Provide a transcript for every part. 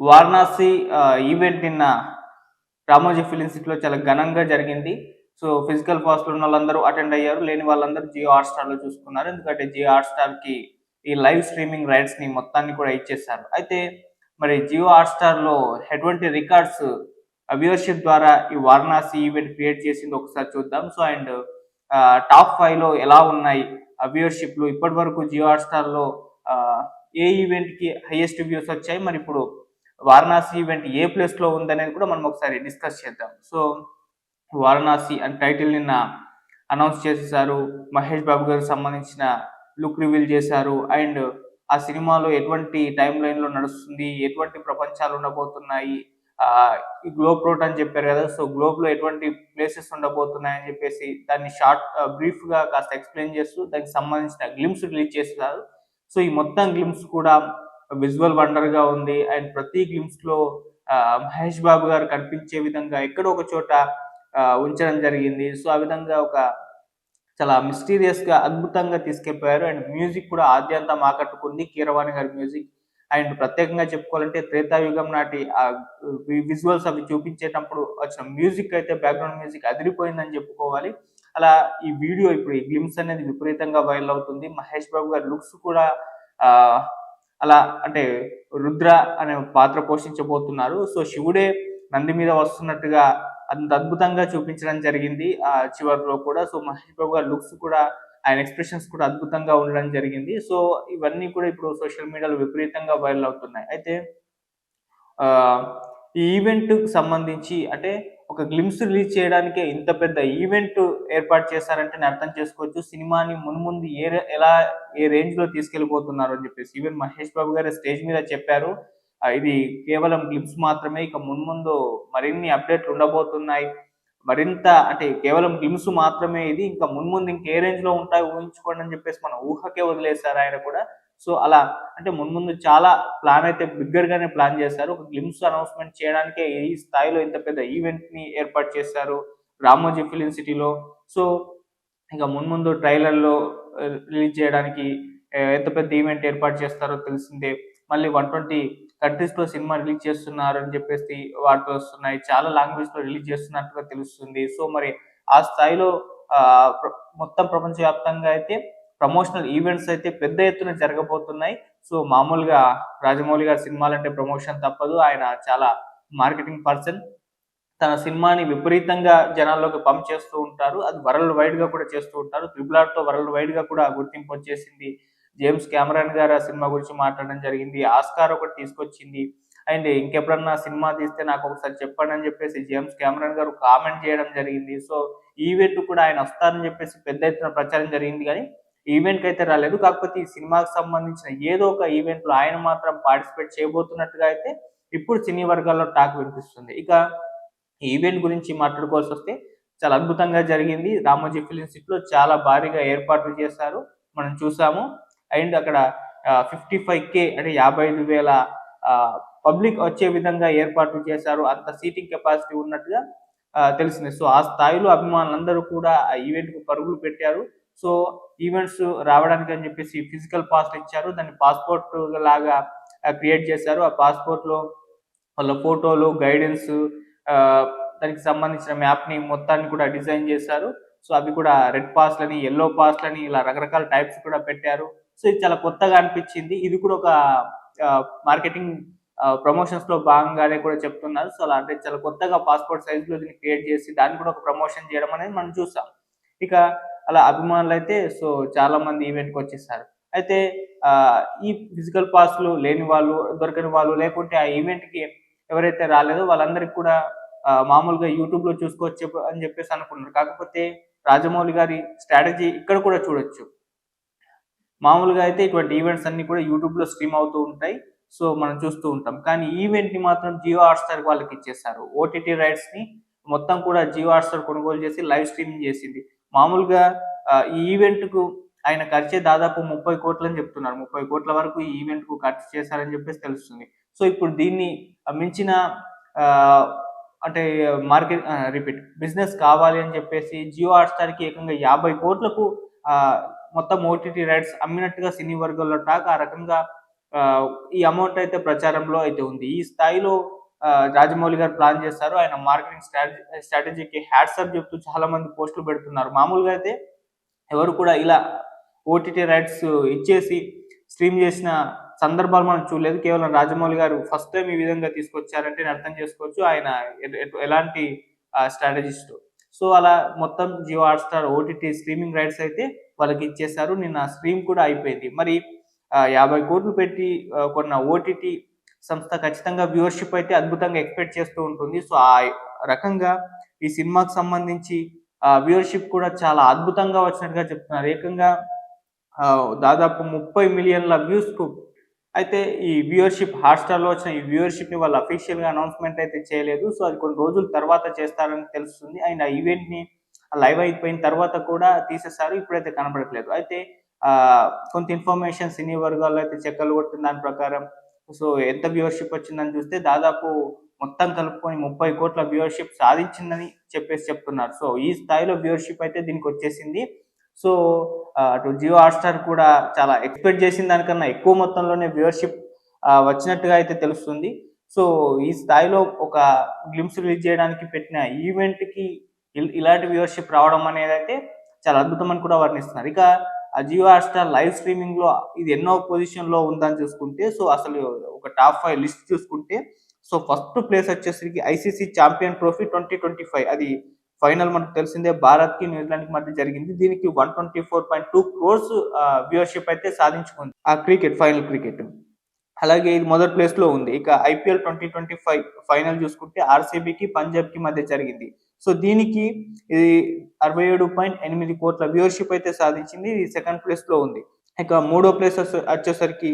Varanasi event నిన్న Ramoji film సిటీలో చాలా ఘనంగా జరిగింది. సో ఫిజికల్ పాస్ ఉన్న వాళ్ళందరూ అటెండ్ అయ్యారు. లేని వాళ్ళందరూ జియో హార్స్టార్లో చూసుకున్నారు. ఎందుకంటే జియో హార్స్టార్కి ఈ లైవ్ స్ట్రీమింగ్ రైట్స్ని మొత్తాన్ని కూడా ఇచ్చేసారు అయితే మరి జియో హాట్ స్టార్ ఎటువంటి రికార్డ్స్ వ్యూవర్షిప్ ద్వారా ఈ వారణాసి ఈవెంట్ క్రియేట్ చేసింది ఒకసారి చూద్దాం. సో అండ్ టాప్ ఫైవ్లో ఎలా ఉన్నాయి వ్యూవర్షిప్లు ఇప్పటి వరకు జియో హార్స్టార్లో ఏ ఈవెంట్కి హైయెస్ట్ వ్యూస్ వచ్చాయి? మరి ఇప్పుడు వారణాసి ఈవెంట్ ఏ ప్లేస్లో ఉందనేది కూడా మనం ఒకసారి డిస్కస్ చేద్దాం. సో వారణాసి అండ్ టైటిల్ నిన్న అనౌన్స్ చేసేసారు. మహేష్ బాబు గారికి సంబంధించిన లుక్ రివీల్ చేశారు. అండ్ ఆ సినిమాలో ఎటువంటి టైం లైన్లో నడుస్తుంది? ఎటువంటి ప్రపంచాలు ఉండబోతున్నాయి? ఆ ఈ గ్లోబ్ రోడ్ అని చెప్పారు కదా. సో గ్లోబ్లో ఎటువంటి ప్లేసెస్ ఉండబోతున్నాయి అని చెప్పేసి దాన్ని షార్ట్ బ్రీఫ్గా కాస్త ఎక్స్ప్లెయిన్ చేస్తూ దానికి సంబంధించిన గ్లిమ్స్ రిలీజ్ చేస్తున్నారు సో ఈ మొత్తం గ్లిమ్స్ కూడా విజువల్ వండర్గా ఉంది. అండ్ ప్రతి గ్లిమ్స్లో మహేష్ బాబు గారు కనిపించే విధంగా ఎక్కడో ఒక చోట ఉంచడం జరిగింది. సో ఆ విధంగా ఒక చాలా మిస్టీరియస్గా అద్భుతంగా తీసుకెళ్ళిపోయారు. అండ్ మ్యూజిక్ కూడా ఆద్యంతం ఆకట్టుకుంది. కీరవాణి గారి మ్యూజిక్. అండ్ ప్రత్యేకంగా చెప్పుకోవాలంటే త్రేతాయుగం నాటి ఆ విజువల్స్ అవి చూపించేటప్పుడు వచ్చిన మ్యూజిక్ అయితే బ్యాక్గ్రౌండ్ మ్యూజిక్ అదిరిపోయిందని చెప్పుకోవాలి. అలా ఈ వీడియో ఇప్పుడు ఈ గ్లిమ్స్ అనేది విపరీతంగా వైరల్ అవుతుంది. మహేష్ బాబు గారి లుక్స్ కూడా అలా అంటే రుద్ర అనే పాత్ర పోషించబోతున్నారు. సో శివుడే నంది మీద వస్తున్నట్టుగా అంత అద్భుతంగా చూపించడం జరిగింది ఆ చివరిలో కూడా. సో మహేష్ బాబు గారి లుక్స్ కూడా ఆయన ఎక్స్ప్రెషన్స్ కూడా అద్భుతంగా ఉండడం జరిగింది. సో ఇవన్నీ కూడా ఇప్పుడు సోషల్ మీడియాలో విపరీతంగా వైరల్ అవుతున్నాయి. అయితే ఈ ఈవెంట్కి సంబంధించి అంటే ఒక గ్లిమ్స్ రిలీజ్ చేయడానికే ఇంత పెద్ద ఈవెంట్ ఏర్పాటు చేశారంటే నేను అర్థం చేసుకోవచ్చు. సినిమాని మున్ముందు ఏ ఎలా ఏ రేంజ్లో తీసుకెళ్ళిపోతున్నారు అని చెప్పేసి ఈవెన్ మహేష్ బాబు గారు స్టేజ్ మీద చెప్పారు. ఇది కేవలం గ్లిమ్స్ మాత్రమే ఇక మున్ముందు మరిన్ని అప్డేట్లు ఉండబోతున్నాయి. మరింత అంటే కేవలం గ్లిమ్స్ మాత్రమే ఇది ఇంకా మున్ముందు ఇంకే రేంజ్లో ఉంటాయి ఊహించుకోండి అని చెప్పేసి మన ఊహకే వదిలేశారు ఆయన కూడా. సో అలా అంటే మున్ముందు చాలా ప్లాన్ అయితే బిగ్గర్ గానే ప్లాన్ చేశారు. ఒక గ్లిమ్స్ అనౌన్స్మెంట్ చేయడానికే ఈ స్థాయిలో ఇంత పెద్ద ఈవెంట్ని ఏర్పాటు చేశారు రామోజీ ఫిలిం సిటీలో. సో ఇక మున్ముందు ట్రైలర్లో రిలీజ్ చేయడానికి ఎంత పెద్ద ఈవెంట్ ఏర్పాటు చేస్తారో తెలిసిందే. మళ్ళీ వన్ ట్వంటీ కంట్రీస్లో సినిమా రిలీజ్ చేస్తున్నారు అని చెప్పేసి వార్తలు వస్తున్నాయి. చాలా లాంగ్వేజ్లో రిలీజ్ చేస్తున్నట్టుగా తెలుస్తుంది. సో మరి ఆ స్థాయిలో ఆ, మొత్తం ప్రపంచవ్యాప్తంగా అయితే ప్రమోషనల్ ఈవెంట్స్ అయితే పెద్ద ఎత్తున జరగబోతున్నాయి. సో మామూలుగా రాజమౌళి గారి సినిమాలంటే ప్రమోషన్ తప్పదు. ఆయన చాలా మార్కెటింగ్ పర్సన్. తన సినిమాని విపరీతంగా జనాల్లోకి పంప్ చేస్తూ ఉంటారు. అది వరల్డ్ వైడ్గా కూడా చేస్తూ ఉంటారు. త్రిబుల్ ఆర్తో వరల్డ్ వైడ్గా కూడా గుర్తింపు వచ్చేసింది. జేమ్స్ కెమెరాన్ గారు ఆ సినిమా గురించి మాట్లాడడం జరిగింది. ఆస్కార్ ఒకటి తీసుకొచ్చింది. అండ్ ఇంకెప్పుడన్నా సినిమా తీస్తే నాకు ఒకసారి చెప్పండి అని చెప్పేసి జేమ్స్ కెమెరాన్ గారు కామెంట్ చేయడం జరిగింది. సో ఈవెంట్ కూడా ఆయన వస్తారని చెప్పేసి పెద్ద ఎత్తున ప్రచారం జరిగింది. కానీ ఈవెంట్కి అయితే రాలేదు. కాకపోతే ఈ సినిమాకి సంబంధించిన ఏదో ఒక ఈవెంట్లో ఆయన మాత్రం పార్టిసిపేట్ చేయబోతున్నట్టుగా అయితే ఇప్పుడు సినీ వర్గాల్లో టాక్ వినిపిస్తుంది. ఇక ఈవెంట్ గురించి మాట్లాడుకోవాల్సి వస్తే చాలా అద్భుతంగా జరిగింది. రామోజీ ఫిలిం సిటీలో చాలా భారీగా ఏర్పాట్లు చేశారు. మనం చూసాము. అండ్ అక్కడ ఫిఫ్టీ ఫైవ్ కే అంటే యాభై ఐదు వేల పబ్లిక్ వచ్చే విధంగా ఏర్పాట్లు చేశారు. అంత సీటింగ్ కెపాసిటీ ఉన్నట్టుగా తెలిసింది. సో ఆ స్థాయిలో అభిమానులందరూ కూడా ఆ ఈవెంట్కు పరుగులు పెట్టారు. సో ఈవెంట్స్ రావడానికి అని చెప్పేసి ఫిజికల్ పాస్ ఇచ్చారు. దాన్ని పాస్పోర్ట్ లాగా క్రియేట్ చేశారు. ఆ పాస్పోర్ట్లో వాళ్ళ ఫోటోలు గైడెన్స్ దానికి సంబంధించిన మ్యాప్ని మొత్తాన్ని కూడా డిజైన్ చేశారు. సో అవి కూడా రెడ్ పాస్లని ఎల్లో పాస్లని ఇలా రకరకాల టైప్స్ కూడా పెట్టారు. సో ఇది చాలా కొత్తగా అనిపించింది. ఇది కూడా ఒక మార్కెటింగ్ ప్రమోషన్స్లో భాగంగానే కూడా చెప్తున్నారు. సో అలా అంటే చాలా కొత్తగా పాస్పోర్ట్ సైజ్లో దీన్ని క్రియేట్ చేసి దాన్ని కూడా ఒక ప్రమోషన్ చేయడం అనేది మనం చూసాం. ఇక అలా అభిమానులు అయితే సో చాలా మంది ఈవెంట్కి వచ్చేసారు. అయితే ఈ ఫిజికల్ పాస్లు లేని వాళ్ళు దొరకని వాళ్ళు లేకుంటే ఆ ఈవెంట్కి ఎవరైతే రాలేదో వాళ్ళందరికీ కూడా మామూలుగా యూట్యూబ్లో చూసుకోవచ్చు అని చెప్పేసి అనుకున్నారు కాకపోతే రాజమౌళి గారి స్ట్రాటజీ ఇక్కడ కూడా చూడొచ్చు. మామూలుగా అయితే ఇటువంటి ఈవెంట్స్ అన్ని కూడా యూట్యూబ్లో స్ట్రీమ్ అవుతూ ఉంటాయి. సో మనం చూస్తూ ఉంటాం. కానీ ఈవెంట్ని మాత్రం జియో హాట్స్టార్ వాళ్ళకి ఇచ్చేసారు. ఓటీటీ రైట్స్ని మొత్తం కూడా జియో హాట్స్టార్ కొనుగోలు చేసి లైవ్ స్ట్రీమింగ్ చేసింది. మామూలుగా ఈ ఈవెంట్కు ఆయన ఖర్చే దాదాపు ముప్పై కోట్లు అని చెప్తున్నారు. ముప్పై కోట్ల వరకు ఈ ఈవెంట్కు ఖర్చు చేశారని చెప్పేసి తెలుస్తుంది. సో ఇప్పుడు దీన్ని మించిన అంటే మార్కెట్ రిపీట్ బిజినెస్ కావాలి అని చెప్పేసి జియో హాట్స్టార్కి ఏకంగా యాభై కోట్లకు మొత్తం ఓటీటీ రైట్స్ అమ్మినట్టుగా సినీ వర్గంలో టాక్ ఆ రకంగా ఈ అమౌంట్ అయితే ప్రచారంలో అయితే ఉంది. ఈ స్థాయిలో రాజమౌళి గారు ప్లాన్ చేస్తారు ఆయన మార్కెటింగ్ స్ట్రాటజీ స్ట్రాటజీకి హ్యాట్సప్ చెప్తూ చాలా మంది పోస్టులు పెడుతున్నారు. మామూలుగా అయితే ఎవరు కూడా ఇలా ఓటీటీ రైట్స్ ఇచ్చేసి స్ట్రీమ్ చేసిన సందర్భాలు మనం చూడలేదు. కేవలం రాజమౌళి గారు ఫస్ట్ టైం ఈ విధంగా తీసుకొచ్చారంటే అర్థం చేసుకోవచ్చు. ఆయన ఎలాంటి స్ట్రాటజిస్ట్. సో అలా మొత్తం Jio Hotstar OTT streaming rights అయితే వాళ్ళకి ఇచ్చేసారు నిన్న స్ట్రీమ్ కూడా అయిపోయింది. మరి యాభై కోట్లు పెట్టి కొన్న ఓటీటీ సంస్థ ఖచ్చితంగా వ్యూవర్షిప్ అయితే అద్భుతంగా ఎక్స్పెక్ట్ చేస్తూ ఉంటుంది. సో ఆ రకంగా ఈ సినిమాకి సంబంధించి వ్యూవర్షిప్ కూడా చాలా అద్భుతంగా వచ్చినట్టుగా చెప్తున్నారు. ఏకంగా దాదాపు ముప్పై మిలియన్ల వ్యూస్కు అయితే ఈ వ్యూవర్షిప్ హాట్స్టార్లో వచ్చిన ఈ వ్యూవర్షిప్ని వాళ్ళు అఫీషియల్గా అనౌన్స్మెంట్ అయితే చేయలేదు. సో అది కొన్ని రోజుల తర్వాత చేస్తారని తెలుస్తుంది. అండ్ ఆ ఈవెంట్ని లైవ్ అయిపోయిన తర్వాత కూడా తీసేసారు ఇప్పుడైతే కనబడట్లేదు. అయితే కొంత ఇన్ఫర్మేషన్ సినీ వర్గాల్లో అయితే చెక్కలు కొట్టిన దాని ప్రకారం సో ఎంత వ్యూవర్షిప్ వచ్చిందని చూస్తే దాదాపు మొత్తం కలుపుకొని ముప్పై కోట్ల వ్యూవర్షిప్ సాధించిందని చెప్పేసి చెప్తున్నారు. సో ఈ స్థాయిలో వ్యూవర్షిప్ అయితే దీనికి వచ్చేసింది. సో అటు జియో హాట్స్టార్ కూడా చాలా ఎక్స్పెక్ట్ చేసిన దానికన్నా ఎక్కువ మొత్తంలోనే వ్యూవర్షిప్ వచ్చినట్టుగా అయితే తెలుస్తుంది. సో ఈ స్థాయిలో ఒక గ్లిమ్స్ రిలీజ్ చేయడానికి పెట్టిన ఈవెంట్కి ఇల్- ఇలాంటి వ్యూవర్షిప్ రావడం అనేది అయితే చాలా అద్భుతం అని కూడా వర్ణిస్తున్నారు. ఇక జియో హాట్స్టార్ లైవ్ స్ట్రీమింగ్లో ఇది ఎన్నో పొజిషన్లో ఉందని చూసుకుంటే సో అసలు ఒక టాప్ ఫైవ్ లిస్ట్ చూసుకుంటే సో ఫస్ట్ ప్లేస్ వచ్చేసరికి ICC champion trophy twenty twenty five. అది ఫైనల్ మనకు తెలిసిందే భారత్కి న్యూజిలాండ్కి మధ్య జరిగింది. దీనికి one twenty four point two crores viewership అయితే సాధించుకుంది. ఆ క్రికెట్ ఫైనల్ క్రికెట్. అలాగే ఇది మొదటి ప్లేస్లో ఉంది. ఇక IPL twenty twenty five final చూసుకుంటే ఆర్సీబీకి పంజాబ్కి మధ్య జరిగింది. సో దీనికి ఇది అరవై ఏడు పాయింట్ ఎనిమిది కోట్ల వ్యూవర్షిప్ అయితే సాధించింది. ఇది సెకండ్ ప్లేస్లో ఉంది. ఇక మూడో ప్లేస్ వచ్చేసరికి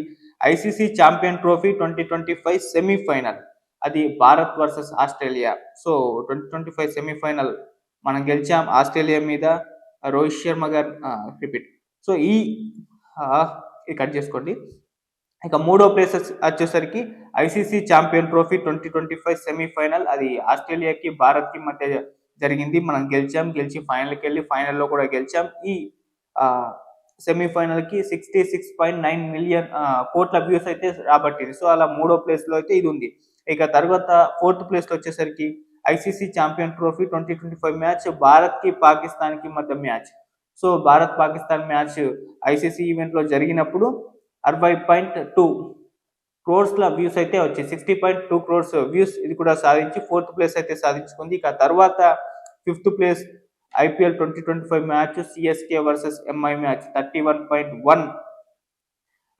ICC champion trophy twenty twenty five semifinal అది Bharat versus Australia. So twenty twenty five semifinal మనం గెలిచాం ఆస్ట్రేలియా మీద. రోహిత్ శర్మ గారు రిపీట్ సో ఈ కట్ చేసుకోండి. ఇక మూడో ప్లేస్ వచ్చేసరికి ICC champion trophy twenty twenty five semifinal. అది ఆస్ట్రేలియాకి భారత్కి మధ్య జరిగింది. మనం గెలిచాం గెలిచి ఫైనల్కి వెళ్ళి ఫైనల్లో కూడా గెలిచాం. ఈ సెమీఫైనల్కి sixty six point nine million కోట్ల వ్యూస్ అయితే రాబట్టింది. సో అలా మూడో ప్లేస్లో అయితే ఇది ఉంది. ఇక తర్వాత ఫోర్త్ ప్లేస్లో వచ్చేసరికి ICC champion trophy twenty twenty five match భారత్కి పాకిస్తాన్కి మధ్య match. So Bharat Pakistan match ICC ఈవెంట్లో జరిగినప్పుడు అరవై పాయింట్ టూ క్రోర్స్లో వ్యూస్ అయితే వచ్చాయి. Sixty point two crores views ఇది కూడా సాధించి ఫోర్త్ ప్లేస్ అయితే సాధించుకుంది. ఇక తర్వాత fifth place IPL twenty twenty five match CSK versus MI match thirty one point one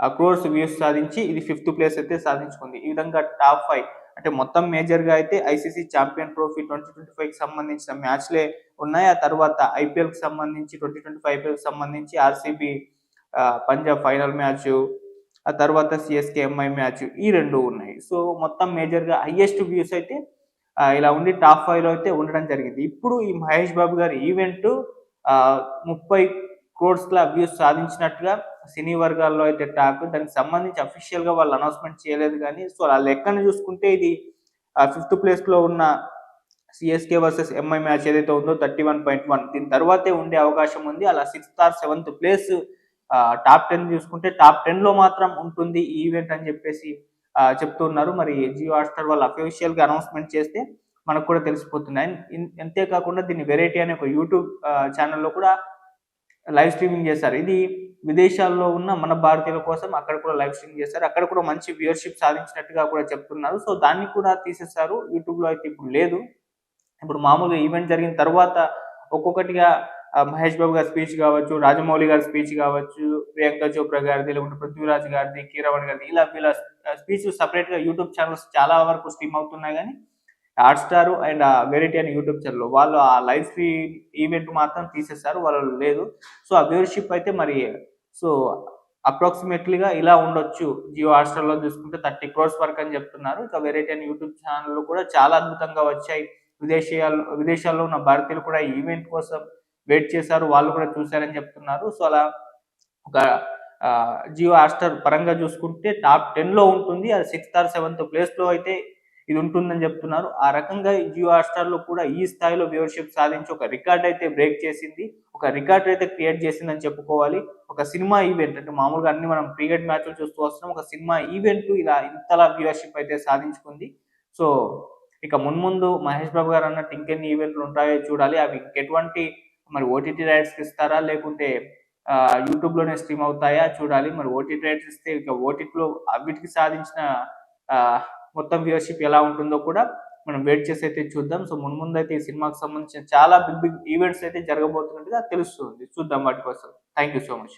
crores views సాధించి ఇది ఫిఫ్త్ ప్లేస్ అయితే సాధించుకుంది. ఈ విధంగా టాప్ ఫైవ్ అంటే మొత్తం మేజర్గా అయితే ICC champion trophy twenty twenty ఫైవ్కి సంబంధించిన మ్యాచ్లే ఉన్నాయి. ఆ తర్వాత ఐపీఎల్కి సంబంధించి ట్వంటీ ట్వంటీ ఫైవ్ ఐపీఎల్కి సంబంధించి ఆర్సీబీ పంజాబ్ ఫైనల్ మ్యాచ్ ఆ తర్వాత సిఎస్కే ఎంఐ మ్యాచ్ ఈ రెండు ఉన్నాయి. సో మొత్తం మేజర్గా హయ్యెస్ట్ వ్యూస్ అయితే ఇలా ఉండి టాప్ ఫైవ్లో అయితే ఉండడం జరిగింది. ఇప్పుడు ఈ మహేష్ బాబు గారి ఈవెంట్ ముప్పై క్రోడ్స్ వ్యూస్ సాధించినట్టుగా సినీ వర్గాల్లో అయితే టాక్. దానికి సంబంధించి అఫీషియల్గా వాళ్ళు అనౌన్స్మెంట్ చేయలేదు కానీ సో ఆ లెక్కను చూసుకుంటే ఇది ఫిఫ్త్ ప్లేస్లో ఉన్న సిఎస్కే వర్సెస్ ఎంఐ మ్యాచ్ ఏదైతే ఉందో థర్టీ వన్ పాయింట్ వన్ దీని తర్వాతే ఉండే అవకాశం ఉంది. అలా sixth or seventh place top ten చూసుకుంటే టాప్ టెన్లో మాత్రం ఉంటుంది ఈ ఈవెంట్ అని చెప్పేసి చెప్తున్నారు. మరి జియో హాట్స్టార్ వాళ్ళు అఫీషియల్గా అనౌన్స్మెంట్ చేస్తే మనకు కూడా తెలిసిపోతుంది. అండ్ ఇన్- అంతేకాకుండా దీన్ని వెరైటీ అనే ఒక యూట్యూబ్ ఛానల్లో కూడా లైవ్ స్ట్రీమింగ్ చేశారు ఇది విదేశాల్లో ఉన్న మన భారతీయుల కోసం అక్కడ కూడా లైవ్ స్ట్రీమింగ్ చేస్తారు. అక్కడ కూడా మంచి వ్యూయర్షిప్ సాధించినట్టుగా కూడా చెప్తున్నారు. సో దాన్ని కూడా తీసేస్తారు యూట్యూబ్లో అయితే ఇప్పుడు లేదు. ఇప్పుడు మామూలుగా ఈవెంట్ జరిగిన తర్వాత ఒక్కొక్కటిగా మహేష్ బాబు గారి స్పీచ్ కావచ్చు రాజమౌళి గారి స్పీచ్ కావచ్చు ప్రియాంక చోప్రా గారిది లేకుంటే పృథ్వీరాజ్ గారిది కీరవణ్ గారిది ఇలా వీళ్ళ స్పీచ్ సపరేట్గా యూట్యూబ్ ఛానల్స్ చాలా వరకు స్ట్రీమ్ అవుతున్నాయి కానీ హాట్ స్టార్ అండ్ వెరైటీ అనే యూట్యూబ్ ఛానల్ వాళ్ళు ఆ లైవ్ స్ట్రీమ్ ఈవెంట్ మాత్రం తీసేస్తారు వాళ్ళు లేదు. సో ఆ వ్యూవర్షిప్ అయితే మరి సో అప్రాక్సిమేట్లీగా ఇలా ఉండొచ్చు. జియో హాట్స్టార్లో చూసుకుంటే థర్టీ క్రోర్స్ వరకు అని చెప్తున్నారు. ఇక వెరైటీ అనే యూట్యూబ్ ఛానల్ కూడా చాలా అద్భుతంగా వచ్చాయి. విదేశీయాలు విదేశాల్లో ఉన్న భారతీయులు కూడా ఈవెంట్ కోసం వెయిట్ చేశారు వాళ్ళు కూడా చూశారని చెప్తున్నారు. సో అలా ఒక జియో ఆస్టర్ పరంగా చూసుకుంటే టాప్ టెన్లో ఉంటుంది. అది సిక్స్త్ ఆర్ సెవెంత్ ప్లేస్లో అయితే ఇది ఉంటుందని చెప్తున్నారు. ఆ రకంగా జియో హాట్స్టార్ కూడా ఈ స్థాయిలో వ్యూవర్షిప్ సాధించి ఒక రికార్డ్ అయితే బ్రేక్ చేసింది. ఒక రికార్డ్ అయితే క్రియేట్ చేసిందని చెప్పుకోవాలి. ఒక సినిమా ఈవెంట్ అంటే మామూలుగా అన్ని మనం క్రికెట్ మ్యాచ్లు చూస్తూ వస్తున్నాం. ఒక సినిమా ఈవెంట్ ఇలా ఇంతలా వ్యూవర్షిప్ అయితే సాధించుకుంది. సో ఇక మున్ముందు మహేష్ బాబు గారు అన్నట్టు ఇంకెన్ని ఈవెంట్లు ఉంటాయో చూడాలి. అవి ఇంకెటువంటి మరి ఓటీటీ రైట్స్ ఇస్తారా? లేకుంటే యూట్యూబ్లోనే స్ట్రీమ్ అవుతాయా? చూడాలి. మరి ఓటీటీ రైట్స్ ఇస్తే ఇక ఓటీటీలో వీటికి సాధించిన ఆ, మొత్తం వ్యూవర్షిప్ ఎలా ఉంటుందో కూడా మనం వెయిట్ చేసి అయితే చూద్దాం. సో మున్ముందు అయితే ఈ సినిమాకి సంబంధించిన చాలా బిగ్ బిగ్ ఈవెంట్స్ అయితే జరగబోతున్నట్టుగా తెలుస్తుంది. చూద్దాం వాటి కోసం. Thank you so much